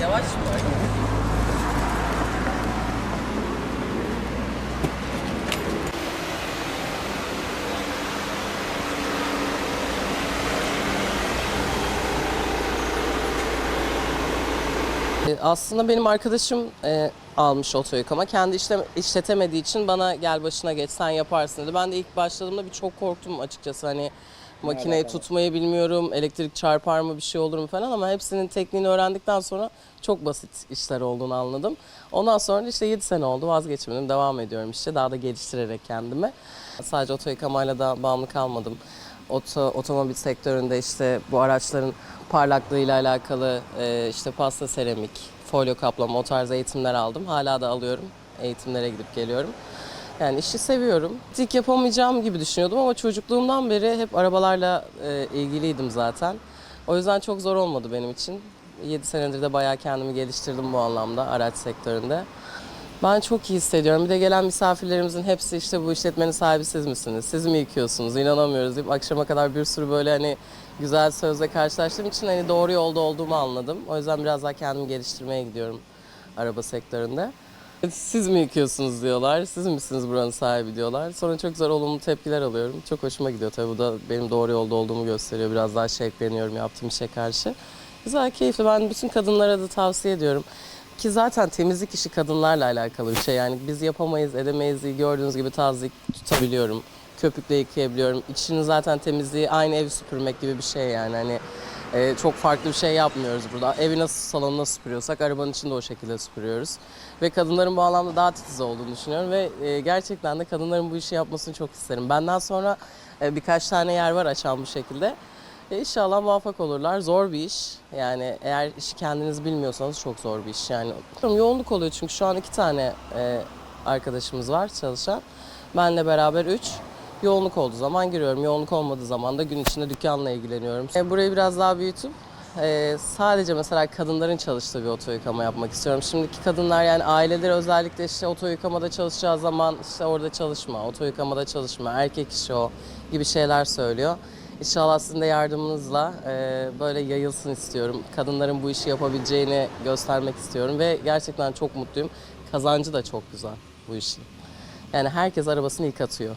Yavaş mı? Aslında benim arkadaşım e, almış oto yıkama. Kendi işlem, işletemediği için bana gel başına geç sen yaparsın dedi. Ben de ilk başladığımda bir çok korktum açıkçası. Hani makineyi alakalı? tutmayı bilmiyorum, elektrik çarpar mı bir şey olur mu falan ama hepsinin tekniğini öğrendikten sonra çok basit işler olduğunu anladım. Ondan sonra işte 7 sene oldu vazgeçmedim, devam ediyorum işte daha da geliştirerek kendimi. Sadece oto yıkamayla da bağımlı kalmadım. Oto, otomobil sektöründe işte bu araçların parlaklığıyla alakalı e, işte pasta seramik, folyo kaplama o tarz eğitimler aldım. Hala da alıyorum. Eğitimlere gidip geliyorum. Yani işi seviyorum. Dik yapamayacağım gibi düşünüyordum ama çocukluğumdan beri hep arabalarla e, ilgiliydim zaten. O yüzden çok zor olmadı benim için. 7 senedir de bayağı kendimi geliştirdim bu anlamda araç sektöründe. Ben çok iyi hissediyorum. Bir de gelen misafirlerimizin hepsi işte bu işletmenin sahibi siz misiniz? Siz mi yıkıyorsunuz? İnanamıyoruz deyip akşama kadar bir sürü böyle hani güzel sözle karşılaştığım için hani doğru yolda olduğumu anladım. O yüzden biraz daha kendimi geliştirmeye gidiyorum araba sektöründe. Siz mi yıkıyorsunuz diyorlar, siz misiniz buranın sahibi diyorlar. Sonra çok güzel olumlu tepkiler alıyorum. Çok hoşuma gidiyor tabii bu da benim doğru yolda olduğumu gösteriyor. Biraz daha şevkleniyorum yaptığım işe karşı. Güzel, keyifli. Ben bütün kadınlara da tavsiye ediyorum. Ki zaten temizlik işi kadınlarla alakalı bir şey. Yani biz yapamayız, edemeyiz. Gördüğünüz gibi tazik tutabiliyorum. Köpükle yıkayabiliyorum. İçinin zaten temizliği aynı ev süpürmek gibi bir şey yani. Hani e, çok farklı bir şey yapmıyoruz burada. Evi nasıl salonu nasıl süpürüyorsak arabanın içinde o şekilde süpürüyoruz. Ve kadınların bu anlamda daha titiz olduğunu düşünüyorum ve e, gerçekten de kadınların bu işi yapmasını çok isterim. Benden sonra e, birkaç tane yer var açan bu şekilde. E, İnşallah muvaffak olurlar. Zor bir iş. Yani eğer işi kendiniz bilmiyorsanız çok zor bir iş. Yani yoğunluk oluyor çünkü şu an iki tane e, arkadaşımız var çalışan. Benle beraber üç. Yoğunluk olduğu zaman giriyorum. Yoğunluk olmadığı zaman da gün içinde dükkanla ilgileniyorum. E, burayı biraz daha büyütüp e, sadece mesela kadınların çalıştığı bir oto yıkama yapmak istiyorum. Şimdiki kadınlar yani aileler özellikle işte oto yıkamada çalışacağı zaman işte orada çalışma, oto yıkamada çalışma, erkek işi o gibi şeyler söylüyor. İnşallah sizin de yardımınızla e, böyle yayılsın istiyorum. Kadınların bu işi yapabileceğini göstermek istiyorum ve gerçekten çok mutluyum. Kazancı da çok güzel bu işin. Yani herkes arabasını yıkatıyor.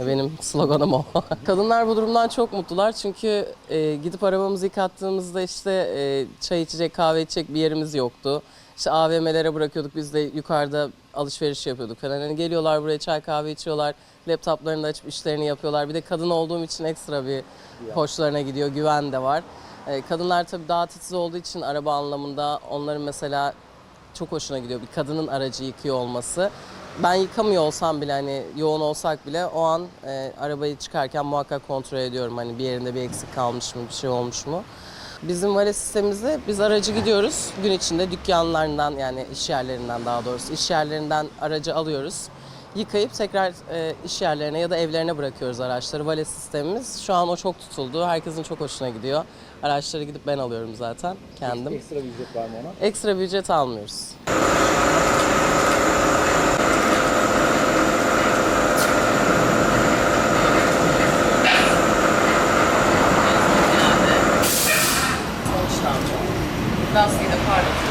E, Benim sloganım o. Kadınlar bu durumdan çok mutlular çünkü e, gidip arabamızı yıkattığımızda işte çay içecek, kahve içecek bir yerimiz yoktu. İşte AVM'lere bırakıyorduk biz de yukarıda alışveriş yapıyorduk falan. Hani geliyorlar buraya çay kahve içiyorlar, laptoplarını da açıp işlerini yapıyorlar. Bir de kadın olduğum için ekstra bir hoşlarına gidiyor, güven de var. E, kadınlar tabii daha titiz olduğu için araba anlamında onların mesela çok hoşuna gidiyor bir kadının aracı yıkıyor olması. Ben yıkamıyor olsam bile hani yoğun olsak bile o an e, arabayı çıkarken muhakkak kontrol ediyorum hani bir yerinde bir eksik kalmış mı bir şey olmuş mu. Bizim vale sistemimizde biz aracı gidiyoruz gün içinde dükkanlarından yani iş yerlerinden daha doğrusu iş yerlerinden aracı alıyoruz. Yıkayıp tekrar e, iş yerlerine ya da evlerine bırakıyoruz araçları. Vale sistemimiz şu an o çok tutuldu. Herkesin çok hoşuna gidiyor. Araçları gidip ben alıyorum zaten kendim. Ekstra bir ücret var mı ona? Ekstra bir ücret almıyoruz. mostly the part of